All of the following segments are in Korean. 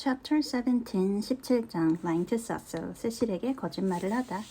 Chapter 17, 17장, Lying to Cecil, 세실에게 거짓말을 하다.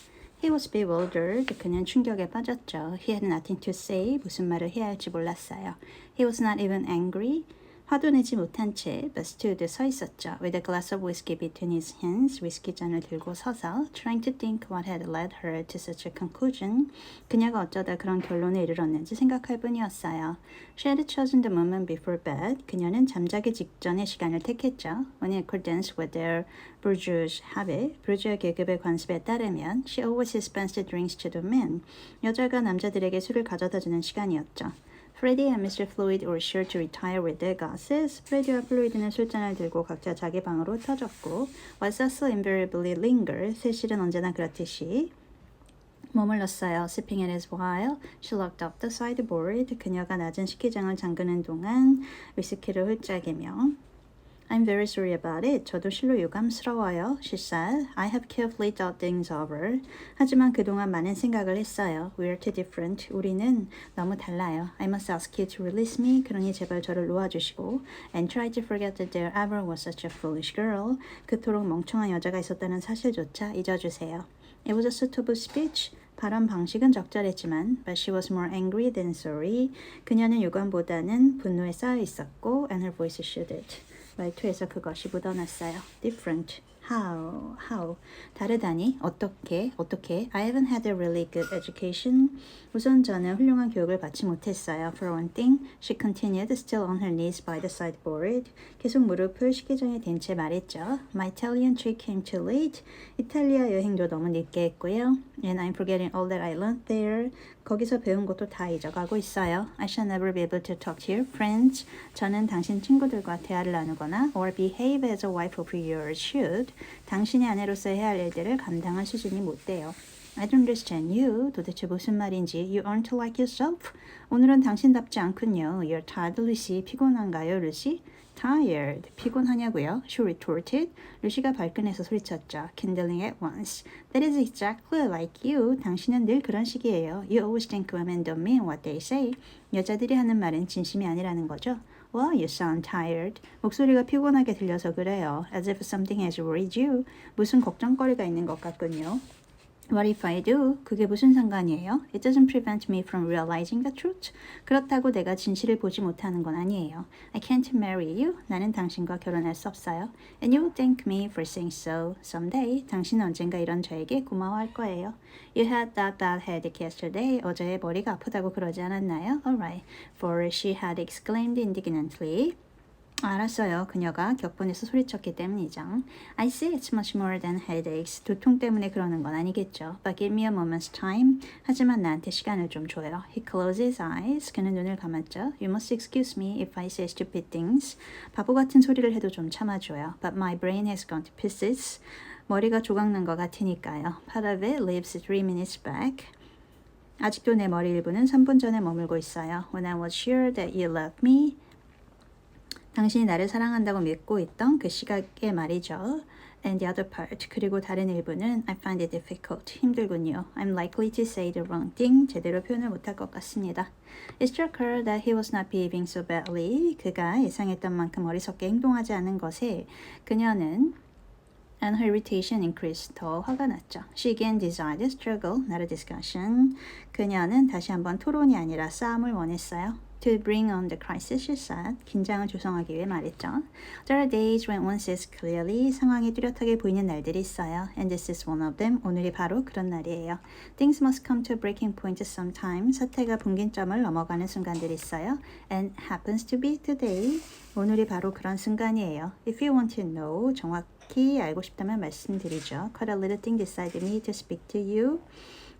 He was bewildered. 그는 충격에 빠졌죠. He had nothing to say. 무슨 말을 해야 할지 몰랐어요. He was not even angry. 화도 내지 못한 채 stood 서 있었죠. With a glass of whiskey between his hands, 위스키 잔을 들고 서서 trying to think what had led her to such a conclusion. 그녀가 어쩌다 그런 결론에 이르렀는지 생각할 뿐이었어요. She had chosen the moment before bed. 그녀는 잠자기 직전의 시간을 택했죠. In accordance with their bourgeois habit, 부르주아 계급의 관습에 따르면 she always dispensed drinks to the men. 여자가 남자들에게 술을 가져다 주는 시간이었죠. Freddie and Mr. Floyd were sure to retire with their glasses. 프레디와 플로이드는 술잔을 들고 각자 자기 방으로 터졌고, while Cecil invariably lingered. 세실은 언제나 그렇듯이 머물렀어요. Sipping at his while, she locked up the sideboard. 그녀가 낮은 식기장을 잠그는 동안 위스키를 훌쩍이며 I'm very sorry about it. 저도 실로 유감스러워요. She said. I have carefully thought things over. 하지만 그동안 많은 생각을 했어요. We're too different. 우리는 너무 달라요. I must ask you to release me. 그러니 제발 저를 놓아주시고 and try to forget that there ever was such a foolish girl. 그토록 멍청한 여자가 있었다는 사실조차 잊어주세요. It was a suitable speech. 발언 방식은 적절했지만 but she was more angry than sorry. 그녀는 유감보다는 분노에 쌓여 있었고 and her voice shuddered. 말투에서 그것이 묻어났어요. different. How? How? 다르다니? 어떻게? 어떻게? I haven't had a really good education. 우선 저는 훌륭한 교육을 받지 못했어요. For one thing, she continued still on her knees by the sideboard. 계속 무릎을 식기장에 댄 채 말했죠. My Italian trip came too late. 이탈리아 여행도 너무 늦게 했고요. And I'm forgetting all that I learned there. 거기서 배운 것도 다 잊어가고 있어요. I shall never be able to talk to your friends. 저는 당신 친구들과 대화를 나누거나 or behave as a wife of yours should. 당신의 아내로서 해야 할 일들을 감당할 수준이 못 돼요. I don't understand you. 도대체 무슨 말인지. You aren't like yourself. 오늘은 당신답지 않군요. You're tired, Lucy. 피곤한가요, 루시? Tired. 피곤하냐고요? She retorted. 루시가 발끈해서 소리쳤죠. Kindling at once. That is exactly like you. 당신은 늘 그런 식이에요. You always think women don't mean what they say. 여자들이 하는 말은 진심이 아니라는 거죠. Well, you sound tired. 목소리가 피곤하게 들려서 그래요. As if something has worried you. 무슨 걱정거리가 있는 것 같군요. What if I do? 그게 무슨 상관이에요? It doesn't prevent me from realizing the truth. 그렇다고 내가 진실을 보지 못하는 건 아니에요. I can't marry you. 나는 당신과 결혼할 수 없어요. And you will thank me for saying so. Someday, 당신은 언젠가 이런 저에게 고마워할 거예요. You had that bad headache yesterday. 어제 머리가 아프다고 그러지 않았나요? Alright. For she had exclaimed indignantly. 알았어요. 그녀가 격분해서 소리쳤기 때문이죠. I see it's much more than headaches. 두통 때문에 그러는 건 아니겠죠. But give me a moment's time. 하지만 나한테 시간을 좀 줘요. He closed his eyes. 그는 눈을 감았죠. You must excuse me if I say stupid things. 바보 같은 소리를 해도 좀 참아줘요. But my brain has gone to pieces. 머리가 조각난 것 같으니까요. Part of it lives three minutes back. 아직도 내 머리 일부는 3분 전에 머물고 있어요. When I was sure that you loved me. 당신이 나를 사랑한다고 믿고 있던 그 시각의 말이죠. And the other part, 그리고 다른 일부는 I find it difficult, 힘들군요. I'm likely to say the wrong thing, 제대로 표현을 못할 것 같습니다. It struck her that he was not behaving so badly. 그가 예상했던 만큼 어리석게 행동하지 않은 것에 그녀는 and her irritation increased. 더 화가 났죠. She again desired struggle, not a discussion. 그녀는 다시 한번 토론이 아니라 싸움을 원했어요. To bring on the crisis, she said. 긴장을 조성하기 위해 말했죠. There are days when one sees clearly. 상황이 뚜렷하게 보이는 날들이 있어요. And this is one of them. 오늘이 바로 그런 날이에요. Things must come to a breaking point sometimes. 사태가 분기점을 넘어가는 순간들이 있어요. And happens to be today. 오늘이 바로 그런 순간이에요. If you want to know, 정확히 알고 싶다면 말씀드리죠. Quite a little thing decided me to speak to you.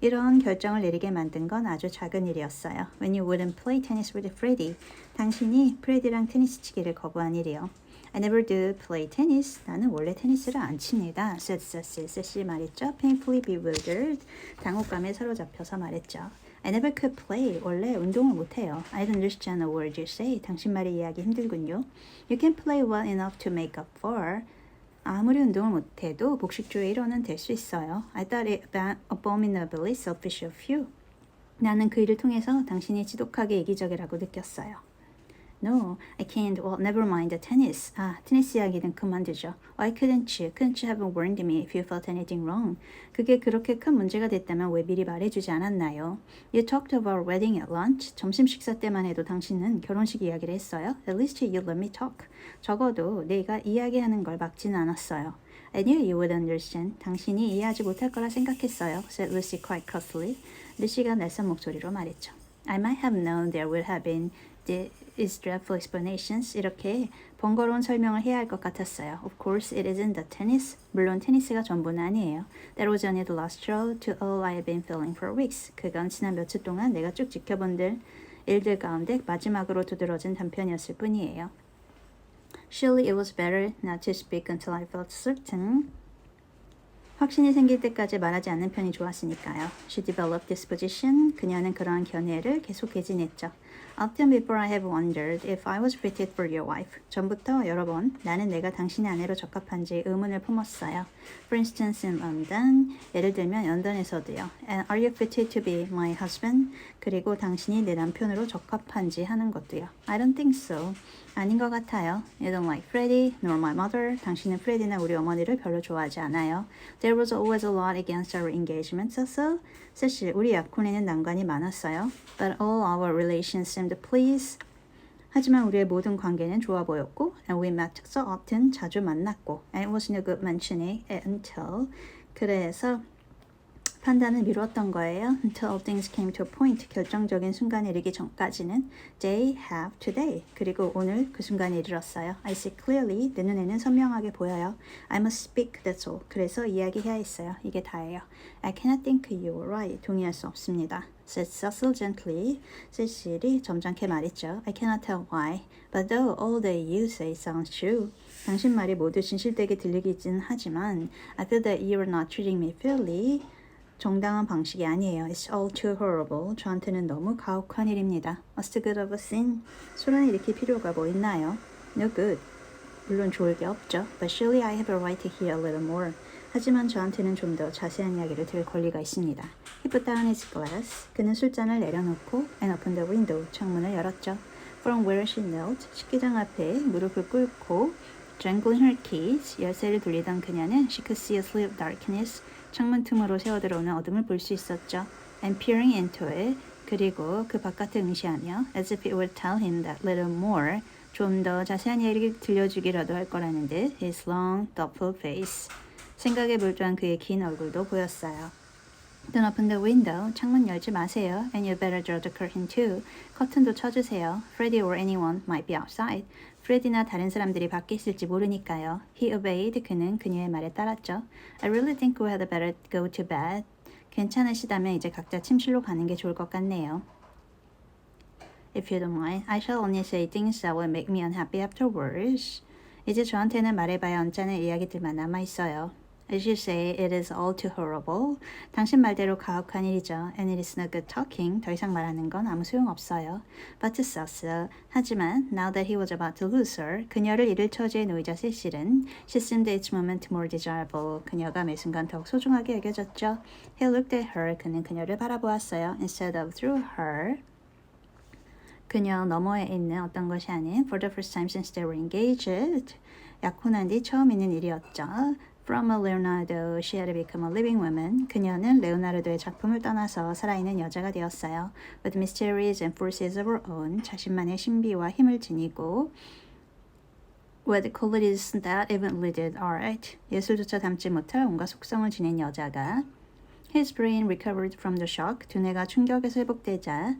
이런 결정을 내리게 만든 건 아주 작은 일이었어요. When you wouldn't play tennis with Freddie. 당신이 프레디랑 테니스 치기를 거부한 일이요. I never do play tennis. 나는 원래 테니스를 안 칩니다. said Cecil. Cecil 말했죠. Painfully bewildered. 당혹감에 사로잡혀서 말했죠. I never could play. 원래 운동을 못해요. I don't understand a word you say. 당신 말이 이해하기 힘들군요. You can play well enough to make up for. 아무리 운동을 못해도 복식조의 일원은 될 수 있어요. I thought it abominably selfish of you. 나는 그 일을 통해서 당신이 지독하게 이기적이라고 느꼈어요. No, I can't. Well, never mind the tennis. 아, 테니스 이야기는 그만두죠. Why couldn't you? Couldn't you have warned me if you felt anything wrong? 그게 그렇게 큰 문제가 됐다면 왜 미리 말해주지 않았나요? You talked about wedding at lunch. 점심 식사 때만 해도 당신은 결혼식 이야기를 했어요. At least you let me talk. 적어도 내가 이야기하는 걸 막지는 않았어요. I knew you would understand. 당신이 이해하지 못할 거라 생각했어요. said Lucy quite crossly. 루시가 낯선 목소리로 말했죠. I might have known there would have been these dreadful explanations. 이렇게 번거로운 설명을 해야 할 것 같았어요. Of course, it isn't the tennis. 물론 테니스가 전부는 아니에요. That was only the last straw to all I've been feeling for weeks. 그건 지난 며칠 동안 내가 쭉 지켜본 들 일들 가운데 마지막으로 두드러진 단편이었을 뿐이에요. Surely it was better not to speak until I felt certain. 확신이 생길 때까지 말하지 않는 편이 좋았으니까요. She developed this position. 그녀는 그러한 견해를 계속 개진했죠. Often before I have wondered if I was fitted for your wife. 전부터 여러 번 나는 내가 당신의 아내로 적합한지 의문을 품었어요. For instance in London. 예를 들면 런던에서도요. And are you fitted to be my husband? 그리고 당신이 내 남편으로 적합한지 하는 것도요. I don't think so. 아닌 것 같아요. You don't like Freddie, nor my mother. 당신은 프레디나 우리 어머니를 별로 좋아하지 않아요. There was always a lot against our engagement, so 사실 우리 약혼에는 난관이 많았어요. But all our relations seemed pleased. 하지만 우리의 모든 관계는 좋아 보였고, and we met so often 자주 만났고, and it was no good mentioning it until 그래서 판단을 미뤘던 거예요. Until things came to a point. 결정적인 순간에 이르기 전까지는 they have today. 그리고 오늘 그 순간에 이르렀어요. I see clearly. 내 눈에는 선명하게 보여요. I must speak. That's all. 그래서 이야기해야 했어요. 이게 다예요. I cannot think you right. 동의할 수 없습니다. Said Cecil gently. 세실이 점잖게 말했죠. I cannot tell why. But though all that you say sounds true. 당신 말이 모두 진실되게 들리기는 하지만 I feel that you are not treating me fairly. 정당한 방식이 아니에요. It's all too horrible. 저한테는 너무 가혹한 일입니다. What's the good of a sin? 소란을 일으킬 필요가 뭐 있나요? No good. 물론 좋을 게 없죠. But surely I have a right to hear a little more. 하지만 저한테는 좀 더 자세한 이야기를 들을 권리가 있습니다. He put down his glass. 그는 술잔을 내려놓고 and opened the window. 창문을 열었죠. From where she knelt. 식기장 앞에 무릎을 꿇고 jangling her keys. 열쇠를 돌리던 그녀는 she could see a slit of darkness. 창문 틈으로 새어들어오는 어둠을 볼 수 있었죠. And peering into it. 그리고 그 바깥을 응시하며 as if it would tell him that little more. 좀 더 자세한 이야기를 들려주기라도 할 거라는 듯 his long, thoughtful face. 생각에 몰두한 그의 긴 얼굴도 보였어요. Don't open the window. 창문 열지 마세요. And you better draw the curtain too. 커튼도 쳐주세요. Freddie or anyone might be outside. 프레디나 다른 사람들이 밖에 있을지 모르니까요. He obeyed. 그는 그녀의 말에 따랐죠. I really think we had better go to bed. 괜찮으시다면 이제 각자 침실로 가는 게 좋을 것 같네요. If you don't mind, I shall only say things that will make me unhappy afterwards. 이제 저한테는 말해봐야 언짢은 이야기들만 남아있어요. As you say, it is all too horrible. 당신 말대로 가혹한 일이죠. And it is no good talking. 더 이상 말하는 건 아무 소용 없어요. But to Cecil. 하지만 now that he was about to lose her, 그녀를 잃을 처지에 놓이자 세실은 she seemed each moment more desirable. 그녀가 매 순간 더욱 소중하게 여겨졌죠. He looked at her. 그는 그녀를 바라보았어요. Instead of through her. 그녀 너머에 있는 어떤 것이 아닌 for the first time since they were engaged. 약혼한 뒤 처음 있는 일이었죠. From a Leonardo, she had become a living woman. 그녀는 레오나르도의 작품을 떠나서 살아있는 여자가 되었어요. With mysteries and forces of her own, 자신만의 신비와 힘을 지니고 with qualities that even did art, 예술조차 담지 못할 온갖 속성을 지닌 여자가 His brain recovered from the shock. 두뇌가 충격에서 회복되자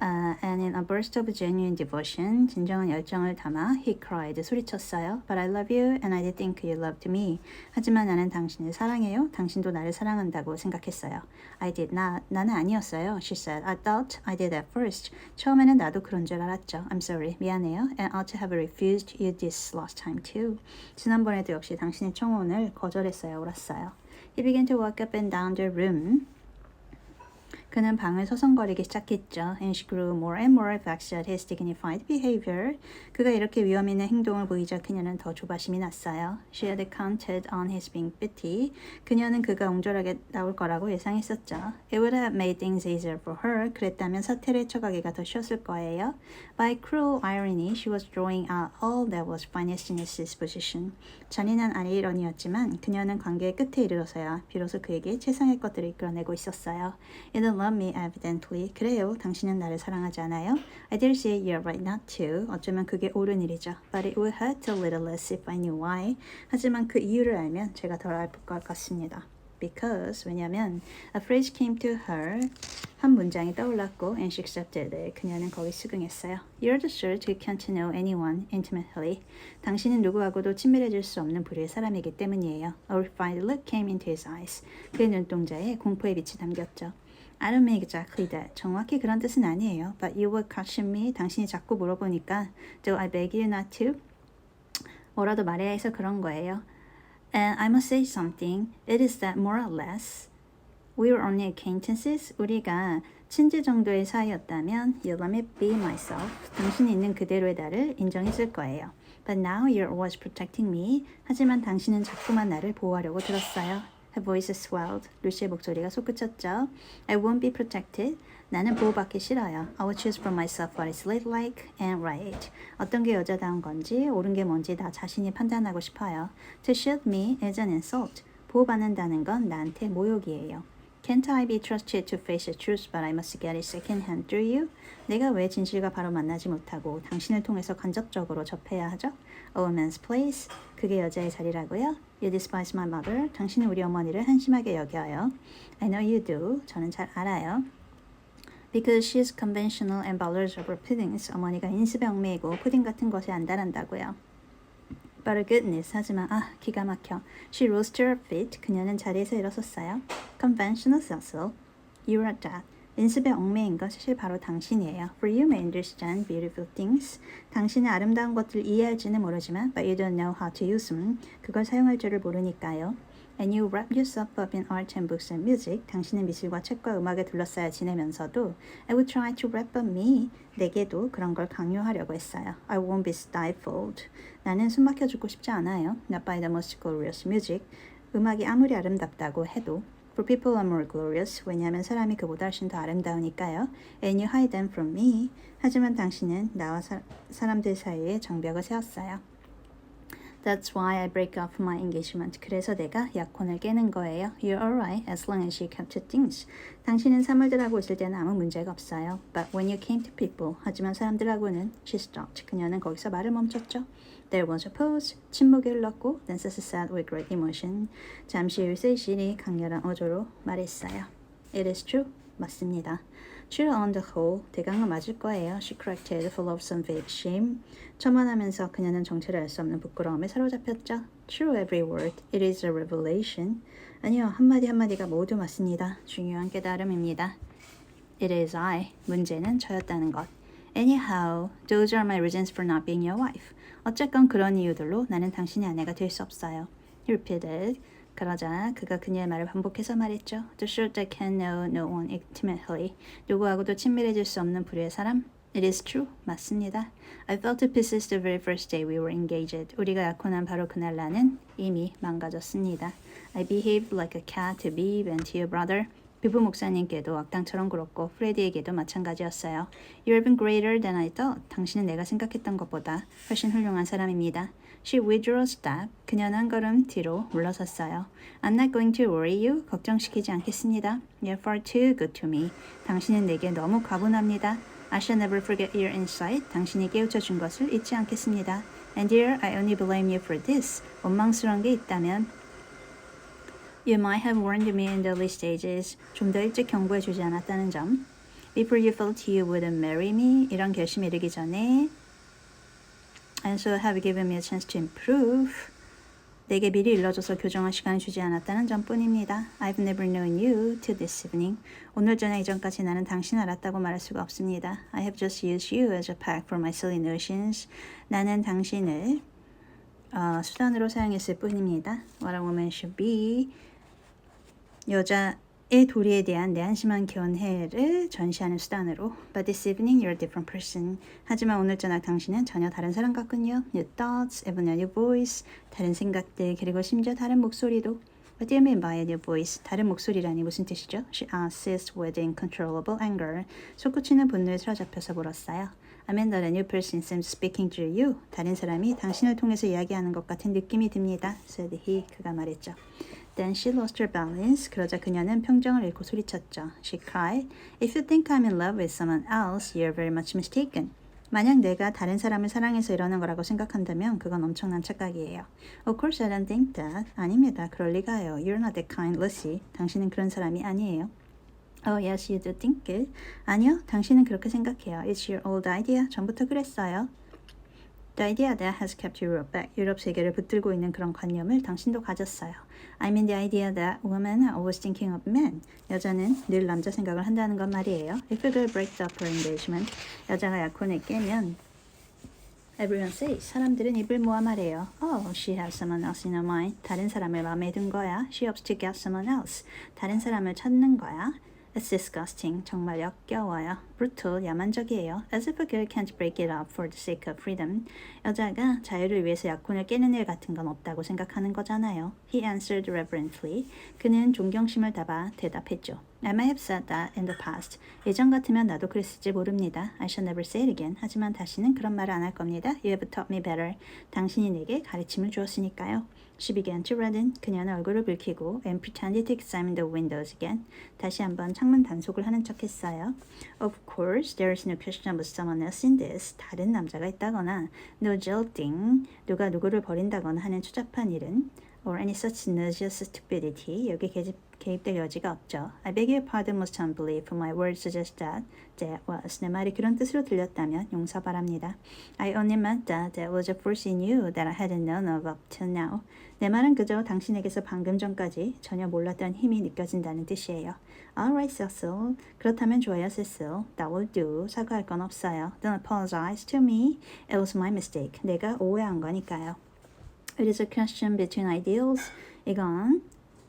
Uh, and in a burst of genuine devotion, 진정한 열정을 담아 he cried, 소리쳤어요. But I love you and I did think you loved me. 하지만 나는 당신을 사랑해요. 당신도 나를 사랑한다고 생각했어요. I did not. 나는 아니었어요. She said, I thought I did at first. 처음에는 나도 그런 줄 알았죠. I'm sorry. 미안해요. And ought to have refused you this last time too. 지난번에도 역시 당신의 청혼을 거절했어요. 옳았어요. He began to walk up and down the room. 그는 방을 서성거리기 시작했죠. And she grew more and more vexed at his dignified behavior. 그가 이렇게 위험 있는 행동을 보이자 그녀는 더 조바심이 났어요. She had counted on his being bitty. 그녀는 그가 옹졸하게 나올 거라고 예상했었죠. It would have made things easier for her. 그랬다면 사태를 쳐가기가 더 쉬웠을 거예요. By cruel irony, she was drawing out all that was finest in his disposition. 잔인한 아이러니였지만 그녀는 관계의 끝에 이르러서야 비로소 그에게 최상의 것들을 이끌어내고 있었어요. You don't love me evidently. 그래요. 당신은 나를 사랑하지 않아요? I dare say you're right not to. 어쩌면 그게 옳은 일이죠. But it would hurt a little less if I knew why. 하지만 그 이유를 알면 제가 덜 아플 것 같습니다. Because 왜냐면 a phrase came to her 한 문장이 떠올랐고 and she accepted it. 그녀는 거기 수긍했어요. You're the sort who can't know anyone intimately. 당신은 누구하고도 친밀해질 수 없는 부류의 사람이기 때문이에요. A refined look came into his eyes. 그의 눈동자에 공포의 빛이 담겼죠. I don't mean exactly that. 정확히 그런 뜻은 아니에요. But you would question me. 당신이 자꾸 물어보니까 Do I beg you not to? 뭐라도 말해야 해서 그런 거예요. And I must say something. It is that more or less we were only acquaintances. 우리가 친지 정도의 사이였다면 you let me be myself. 당신이 있는 그대로의 나를 인정했을 거예요. But now you're always protecting me. 하지만 당신은 자꾸만 나를 보호하려고 들었어요. Her voice swelled. 루시의 목소리가 솟구쳤죠. I won't be protected. 나는 보호받기 싫어요. I will choose for myself what is ladylike and right. 어떤 게 여자다운 건지 옳은 게 뭔지 나 자신이 판단하고 싶어요. To shield me is an insult. 보호받는다는 건 나한테 모욕이에요. Can't I be trusted to face the truth, but I must get it second hand through you? 내가 왜 진실과 바로 만나지 못하고 당신을 통해서 간접적으로 접해야 하죠? A woman's place. 그게 여자의 자리라고요? You despise my mother. 당신은 우리 어머니를 한심하게 여겨요. I know you do. 저는 잘 알아요. Because she's conventional and bothers over puddings. 어머니가 인습에 얽매이고 푸딩 같은 것에 안달한다고요. But goodness, 하지만 아 기가 막혀. She to her feet. 그녀는 자리에서 일어섰어요. Conventional Cecil, you are that. 인습에 얽매인 건 사실 바로 당신이에요. For you may understand beautiful things. 당신은 아름다운 것들 이해할지는 모르지만, but you don't know how to use them. 그걸 사용할 줄을 모르니까요. And you wrap yourself up in art and books and music. 당신은 미술과 책과 음악에 둘러싸여 지내면서도 I would try to wrap up me. 내게도 그런 걸 강요하려고 했어요. I won't be stifled. 나는 숨막혀 죽고 싶지 않아요. Not by the most glorious music. 음악이 아무리 아름답다고 해도 For people are more glorious. 왜냐하면 사람이 그보다 훨씬 더 아름다우니까요. And you hide them from me. 하지만 당신은 나와 사, 사람들 사이에 장벽을 세웠어요. That's why I break off my engagement. 그래서 내가 약혼을 깨는 거예요. You're alright as long as you kept to things. 당신은 사물들하고 있을 때는 아무 문제가 없어요. But when you came to people, 하지만 사람들하고는 she stopped. 그녀는 거기서 말을 멈췄죠. There was a pause. 침묵이 흘렀고 Cecil said with great emotion. 잠시 후 세실이 강렬한 어조로 말했어요. It is true. 맞습니다. True on the whole, 대강은 맞을 거예요. She corrected, full of some vague shame. 첨언하면서 그녀는 정체를 알 수 없는 부끄러움에 사로잡혔죠. True every word, it is a revelation. 아니요, 한마디 한마디가 모두 맞습니다. 중요한 깨달음입니다. It is I. 문제는 저였다는 것. Anyhow, those are my reasons for not being your wife. 어쨌건 그런 이유들로 나는 당신의 아내가 될 수 없어요. He repeated. 그러자 그가 그녀의 말을 반복해서 말했죠. The sure that can know no one intimately. 누구하고도 친밀해질 수 없는 부류의 사람. It is true. 맞습니다. I fell to pieces the very first day we were engaged. 우리가 약혼한 바로 그날 나는 이미 망가졌습니다. I behaved like a cat to Beeb and to your brother. 비부 목사님께도 악당처럼 굴었고 프레디에게도 마찬가지였어요. You're even greater than I thought. 당신은 내가 생각했던 것보다 훨씬 훌륭한 사람입니다. She withdrew step. 그녀는 한 걸음 뒤로 물러섰어요. I'm not going to worry you. 걱정시키지 않겠습니다. You're far too good to me. 당신은 내게 너무 과분합니다. I shall never forget your insight. 당신이 깨우쳐 준 것을 잊지 않겠습니다. And dear, I only blame you for this. 원망스러운 게 있다면 You might have warned me in the early stages. 좀 더 일찍 경고해 주지 않았다는 점. Before you felt you wouldn't marry me. 이런 결심에 이르기 전에 And so have given me a chance to improve. 내게 미리 일러줘서 교정할 시간을 주지 않았다는 점뿐입니다. I've never known you till this evening. 오늘 저녁 이전까지 나는 당신 알았다고 말할 수가 없습니다. I have just used you as a pack for my silly notions. 나는 당신을 어, 수단으로 사용했을 뿐입니다. What a woman should be. 여자 의 도리에 대한 내 한심한 견해를 전시하는 수단으로 But this evening you're a different person. 하지만 오늘 저녁 당신은 전혀 다른 사람 같군요. New thoughts, even a new voice. 다른 생각들 그리고 심지어 다른 목소리도. What do you mean by a new voice? 다른 목소리라니 무슨 뜻이죠? She asked with incontrollable anger. 솟구치는 분노에 사로잡혀서 물었어요. I mean that a new person seems speaking to you. 다른 사람이 당신을 통해서 이야기하는 것 같은 느낌이 듭니다. said he. 그가 말했죠. Then she lost her balance. 그러자 그녀는 평정을 잃고 소리쳤죠. She cried, If you think I'm in love with someone else, you're very much mistaken. 만약 내가 다른 사람을 사랑해서 이러는 거라고 생각한다면 그건 엄청난 착각이에요. Of course I don't think that. 아닙니다. 그럴 리가요. You're not that kind, Lucy. 당신은 그런 사람이 아니에요. Oh yes, you do think it. 아니요, 당신은 그렇게 생각해요. It's your old idea. 전부터 그랬어요. The idea that has kept Europe back. 유럽 세계를 붙들고 있는 그런 관념을 당신도 가졌어요. I mean the idea that women are always thinking of men. 여자는 늘 남자 생각을 한다는 건 말이에요. If a girl breaks up her engagement, 여자가 약혼을 깨면 Everyone says. 사람들은 입을 모아 말해요. Oh, she has someone else in her mind. 다른 사람을 마음에 든 거야. She hopes to get someone else. 다른 사람을 찾는 거야. It's disgusting. 정말 역겨워요. Brutal. 야만적이에요. As if a girl can't break it up for the sake of freedom. 여자가 자유를 위해서 약혼을 깨는 일 같은 건 없다고 생각하는 거잖아요. He answered reverently. 그는 존경심을 담아 대답했죠. I might have said that in the past. 예전 같으면 나도 그랬을지 모릅니다. I shall never say it again. 하지만 다시는 그런 말을 안 할 겁니다. You have taught me better. 당신이 내게 가르침을 주었으니까요. She began to redden. 그녀는 얼굴을 붉히고 and pretended to examine the windows again. 다시 한번 창문 단속을 하는 척했어요. Of course, there is no question of someone else in this. 다른 남자가 있다거나 no jilting. 누가 누구를 버린다거나 하는 추잡한 일은 or any such nauseous stupidity. 여기 개집, 개입될 여지가 없죠. I beg your pardon, most humbly, if my words suggest that that was. 내 말이 그런 뜻으로 들렸다면 용서 바랍니다. I only meant that that was a force in you that I hadn't known of up till now. 내 말은 그저 당신에게서 방금 전까지 전혀 몰랐던 힘이 느껴진다는 뜻이에요. Alright, Cecil. 그렇다면 좋아요, Cecil. That will do. 사과할 건 없어요. Don't apologize to me. It was my mistake. 내가 오해한 거니까요. It is a question between ideals. 이건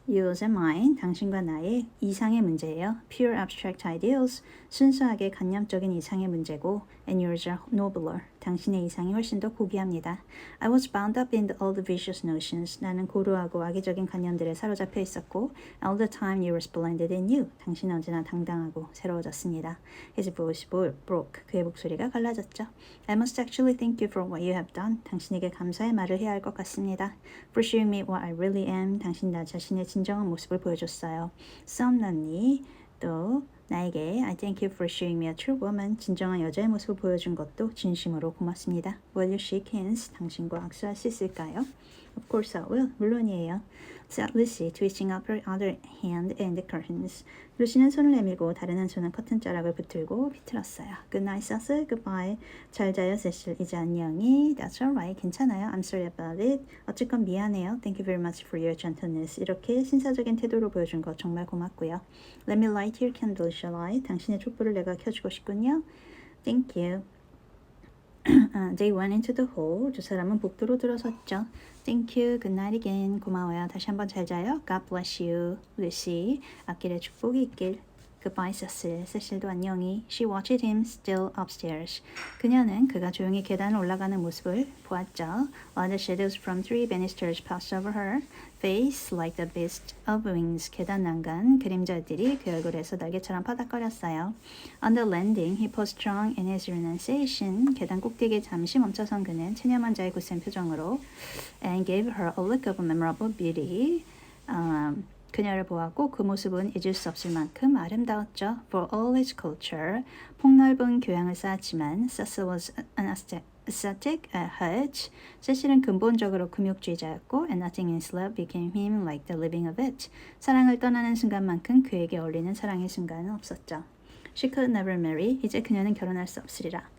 yours and mine, 당신과 나의 이상의 문제예요. Pure abstract ideals, 순수하게 관념적인 이상의 문제고, and yours are nobler. 당신의 이상이 훨씬 더 고귀합니다. I was bound up in the old vicious notions. 나는 고루하고 악의적인 관념들에 사로잡혀 있었고, all the time you were splendid and new. 당신은 언제나 당당하고 새로워졌습니다. His voice broke. 그의 목소리가 갈라졌죠. I must actually thank you for what you have done. 당신에게 감사의 말을 해야 할 것 같습니다. For showing me what I really am. 당신 나 자신의 진정한 모습을 보여줬어요. 썸넌니 또 나에게 I thank you for showing me a true woman. 진정한 여자의 모습을 보여준 것도 진심으로 고맙습니다. Will you shake hands? 당신과 악수할 수 있을까요? Of course I will. 물론이에요. said Lucy, twisting up her other hand in the curtains. 루시는 손을 내밀고 다른 한 손은 커튼 자락을 붙들고 비틀었어요. Good night, Cecil. Goodbye. 잘 자요, 세실. 이제 안녕히. That's alright. 괜찮아요. I'm sorry about it. 어쨌건 미안해요. Thank you very much for your gentleness. 이렇게 신사적인 태도를 보여준 거 정말 고맙고요. Let me light your candle, shall I? 당신의 촛불을 내가 켜주고 싶군요. Thank you. 아, they went into the hall. 두 사람은 복도로 들어섰죠. Thank you. Good night again. 고마워요. 다시 한번 잘 자요. God bless you. Lucy. 앞길에 축복이 있길. Goodbye, Cecil. 세실도 안녕히. She watched him still upstairs. 그녀는 그가 조용히 계단을 올라가는 모습을 보았죠. While the shadows from three banisters passed over her face like the beast of wings. 계단 난간 그림자들이 그 얼굴에서 날개처럼 파닥거렸어요. On the landing, he paused strong in his renunciation. 계단 꼭대기에 잠시 멈춰선 그는 체념한 자의 굳센 표정으로 and gave her a look of memorable beauty. Um, 그녀를 보았고 그 모습은 잊을 수 없을 만큼 아름다웠죠. For all his culture, 폭넓은 교양을 쌓았지만 Cecil was an ascetic at heart. 세실은 근본적으로 금욕주의자였고 and nothing in love became him like the living of it. 사랑을 떠나는 순간만큼 그에게 어울리는 사랑의 순간은 없었죠. She could never marry. 이제 그녀는 결혼할 수 없으리라.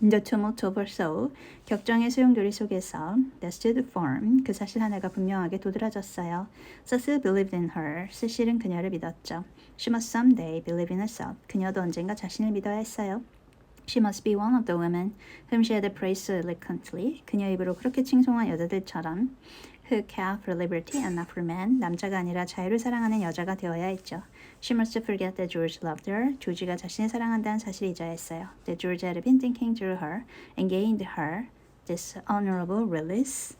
The tumult of her soul, 격정의 소용돌이 속에서 that stood firm, 그 사실 하나가 분명하게 도드라졌어요. Cecil believed in her, 세실은 그녀를 믿었죠. She must someday believe in herself, 그녀도 언젠가 자신을 믿어야 했어요. She must be one of the women whom she had praised so eloquently. 그녀 입으로 그렇게 칭송한 여자들처럼 who care for liberty and not for men. 남자가 아니라 자유를 사랑하는 여자가 되어야 했죠. She must forget that George loved her. 조지가 자신을 사랑한다는 사실을 잊어야 했어요. That George had been thinking through her and gained her this honorable release.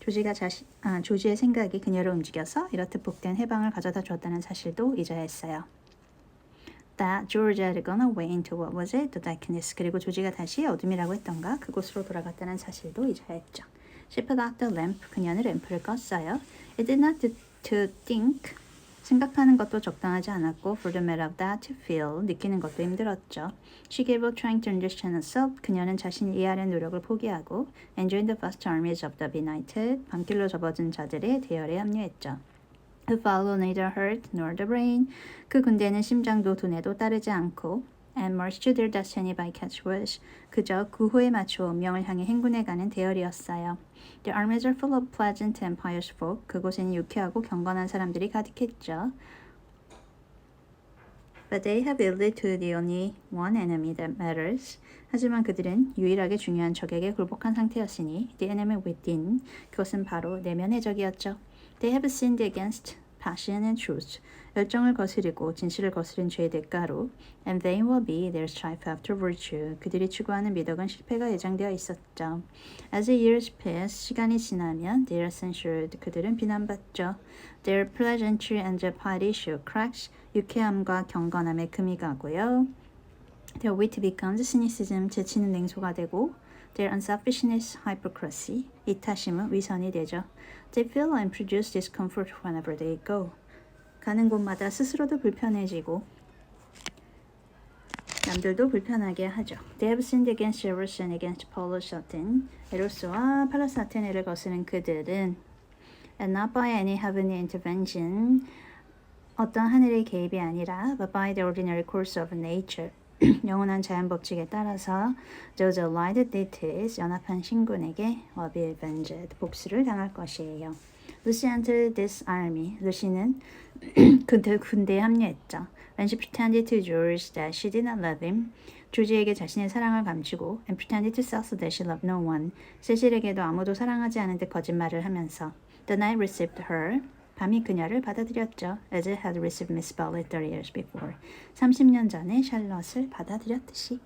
조지가 자신, 아, 조지의 생각이 그녀를 움직여서 이렇듯 복된 해방을 가져다 줬다는 사실도 잊어야 했어요. That George had gone away into what was it? The darkness. 그리고 조지가 다시 어둠이라고 했던가 그곳으로 돌아갔다는 사실도 잊어야 했죠. She put out the lamp. 그녀는 램프를 껐어요. It did not to, to think. 생각하는 것도 적당하지 않았고 for the matter of that to feel. 느끼는 것도 힘들었죠. She gave up trying to understand herself. 그녀는 자신을 이해하려는 노력을 포기하고 and joined the vast armies of the benighted. 밤길로 접어든 자들의 대열에 합류했죠. Who follow neither heart nor the brain. 그 군대는 심장도 두뇌도 따르지 않고 and to their destiny by catchwords. 그저 구호에 맞춰 운명을 향해 행군해가는 대열이었어요. The armies are full of pleasant and pious folk. 그곳에는 유쾌하고 경건한 사람들이 가득했죠. But they have yielded to the only one enemy that matters. 하지만 그들은 유일하게 중요한 적에게 굴복한 상태였으니 the enemy within 그것은 바로 내면의 적이었죠. They have sinned against passion and truth. 열정을 거스르고 진실을 거스른 죄의 대가로 and vain will be their strife after virtue. 그들이 추구하는 미덕은 실패가 예정되어 있었죠. As the years pass, 시간이 지나면 they are censured. 그들은 비난받죠. Their pleasantry and their piety show cracks. 유쾌함과 경건함에 금이 가고요. Their wit becomes cynicism. 재치는 냉소가 되고 Their unselfishness, hypocrisy, 이타심은 위선이 되죠. They feel and produce discomfort whenever they go. 가는 곳마다 스스로도 불편해지고 남들도 불편하게 하죠. They have sinned against Eros and against Paulus Aten. 에로스와 팔라스 아테네를 거스른 그들은 and not by any heavenly intervention 어떤 하늘의 개입이 아니라 but by the ordinary course of nature 영원한 자연 법칙에 따라서 those allied deities 연합한 신군에게 will be avenged 복수를 당할 것이에요. Lucy entered this army. 루시는 그들 군대에 합류했죠. When she pretended to George that she did not love him, 조지에게 자신의 사랑을 감추고 and pretended to Cecil that she loved no one, 세실에게도 아무도 사랑하지 않은 듯 거짓말을 하면서 The night received her. 밤이 그녀를 받아들였죠. As it had received Miss Ballard 30 years before. 30년 전에 샬럿을 받아들였듯이.